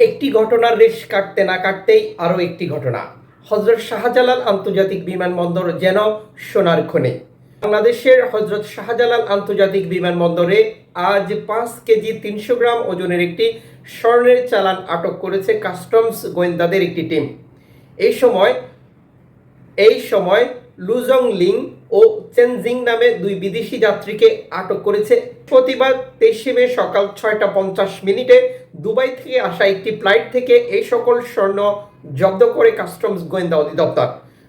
একটি ঘটনার রেশ কাটতে না কাটতেই আরও একটি ঘটনা। হজরত শাহজালাল আন্তর্জাতিক বিমানবন্দর যেন সোনার খনি। বাংলাদেশের হজরত শাহজালাল আন্তর্জাতিক বিমানবন্দরে আজ পাঁচ কেজি তিনশো গ্রাম ওজনের একটি স্বর্ণের চালান আটক করেছে কাস্টমস গোয়েন্দাদের একটি টিম। এই সময় এই সময় লুজং লিং ও চেনজিং নামে দুই বিদেশি যাত্রীকে আটক করেছে। প্রতিবার তেইশে মে সকাল ছয়টা পঞ্চাশ মিনিটে দুবাই থেকে আসা একটি ফ্লাইট থেকে এই সকল স্বর্ণ জব্দ করে কাস্টমস গোয়েন্দা অধিদপ্তর।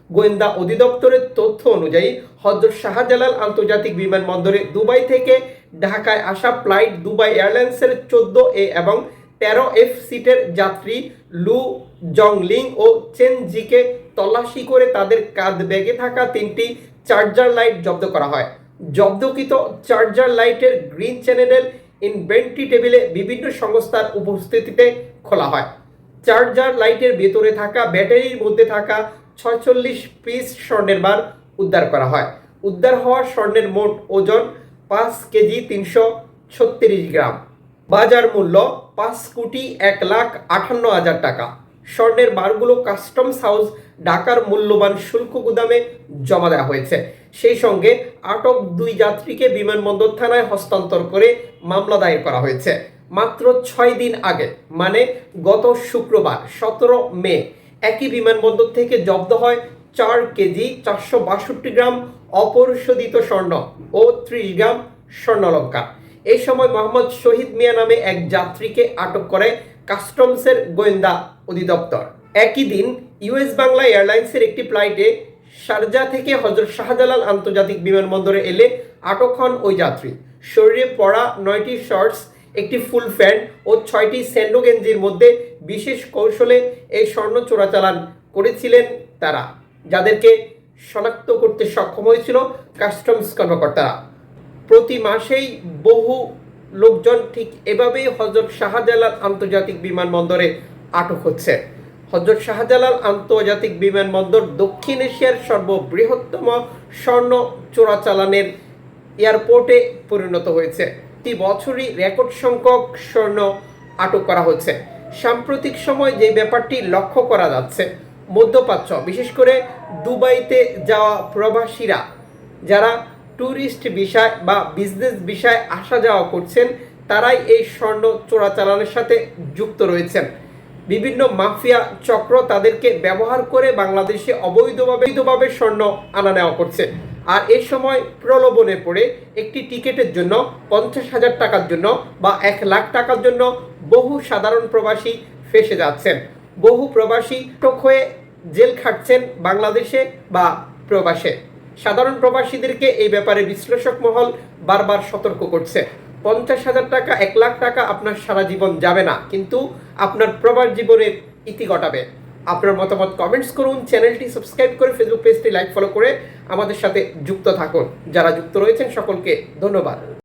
গোয়েন্দা অধিদপ্তরের তথ্য অনুযায়ী, হজরত শাহজালাল আন্তর্জাতিক বিমানবন্দরে দুবাই থেকে ঢাকায় আসা ফ্লাইট দুবাই এয়ারলাইন্সের চোদ্দ এ এবং তেরো এফ সিটের যাত্রী লু জংলিং ও চেন জিকে তল্লাশি করে তাদের কাঁধ ব্যাগে থাকা তিনটি চার্জার লাইট জব্দ করা হয়। জব্দকৃত চার্জার লাইটের গ্রিন চ্যানেলের ইনভেন্টরি টেবিলে বিভিন্ন সংস্থার উপস্থিতিতে খোলা হয়। চার্জার লাইটের ভেতরে থাকা ব্যাটারির মধ্যে থাকা ছয়চল্লিশ পিস স্বর্ণের বার উদ্ধার করা হয়। উদ্ধার হওয়া স্বর্ণের মোট ওজন পাঁচ কেজি তিনশো ছত্রিশ গ্রাম। বাজার মূল্য পাঁচ কোটি এক লাখ আটান্ন হাজার টাকা। স্বর্ণের বারগুলো কাস্টমস হাউস ঢাকার মূল্যবান শুল্ক গুদামে জমা দেওয়া হয়েছে। সেই সঙ্গে আটক দুই যাত্রীকে বিমানবন্দর থানায় হস্তান্তর করে মামলা দায়ের করা হয়েছে। মাত্র ছয় দিন আগে মানে গত শুক্রবার, সতেরো মে, একই বিমানবন্দর থেকে জব্দ হয় চার কেজি চারশো বাষট্টি গ্রাম অপরিশোধিত স্বর্ণ ও ত্রিশ গ্রাম স্বর্ণলঙ্কা। এই সময় মোহাম্মদ শহীদ মিয়া নামে এক যাত্রীকে আটক করে কাস্টমসের গোয়েন্দা অধিদপ্তর। একই দিন ইউএস বাংলা এয়ারলাইন্সের একটি ফ্লাইটে শারজা থেকে হজরত শাহজালাল আন্তর্জাতিক বিমানবন্দরে এলে আটক হন ওই যাত্রী। শরীরে পড়া নয়টি শর্টস, একটি ফুল প্যান্ট ও ছয়টি স্যান্ডো গেঞ্জির মধ্যে বিশেষ কৌশলে এই স্বর্ণ চোরাচালান করেছিলেন তারা, যাদেরকে শনাক্ত করতে সক্ষম হয়েছিল কাস্টমস কর্মকর্তারা। প্রতি মাসেই বহু লোকজন ঠিক এভাবেই হজরত শাহজালাল আন্তর্জাতিক বিমানবন্দরে আটক হচ্ছে। হজরত শাহজালাল আন্তর্জাতিক বিমানবন্দর দক্ষিণ এশিয়ার সর্ববৃহত্তম স্বর্ণ চোরাচালানের এয়ারপোর্টে পরিণত হয়েছে। প্রতি বছরই রেকর্ড সংখ্যক স্বর্ণ আটক করা হচ্ছে। সাম্প্রতিক সময় যে ব্যাপারটি লক্ষ্য করা যাচ্ছে, মধ্যপ্রাচ্য, বিশেষ করে দুবাইতে যাওয়া প্রবাসীরা, যারা ট্যুরিস্ট বিষয় বা বিজনেস বিষয়ে আসা যাওয়া করছেন, তারাই এই স্বর্ণ চোরাচালানের সাথে যুক্ত রয়েছেন। বিভিন্ন মাফিয়া চক্র তাদেরকে ব্যবহার করে বাংলাদেশে অবৈধভাবে অবৈধভাবে স্বর্ণ আনা নেওয়া করছে। আর এই সময় প্রলোভনে পড়ে একটি টিকিটের জন্য, পঞ্চাশ হাজার টাকার জন্য বা এক লাখ টাকার জন্য বহু সাধারণ প্রবাসী ফেসে যাচ্ছেন। বহু প্রবাসী টক হয়ে জেল খাটছেন বাংলাদেশে বা প্রবাসে। সাধারণ প্রবাসীদেরকে এই ব্যাপারে বিশ্লেষক মহল বারবার সতর্ক করছে। পঞ্চাশ হাজার টাকা, এক লাখ টাকা আপনার সারা জীবন যাবে না, কিন্তু আপনার প্রবাস জীবনের ইতি ঘটাবে আপনার মতামত কমেন্টস করুন, চ্যানেলটি সাবস্ক্রাইব করে ফেসবুক পেজটি লাইক ফলো করে আমাদের সাথে যুক্ত থাকুন। যারা যুক্ত রয়েছেন সকলকে ধন্যবাদ।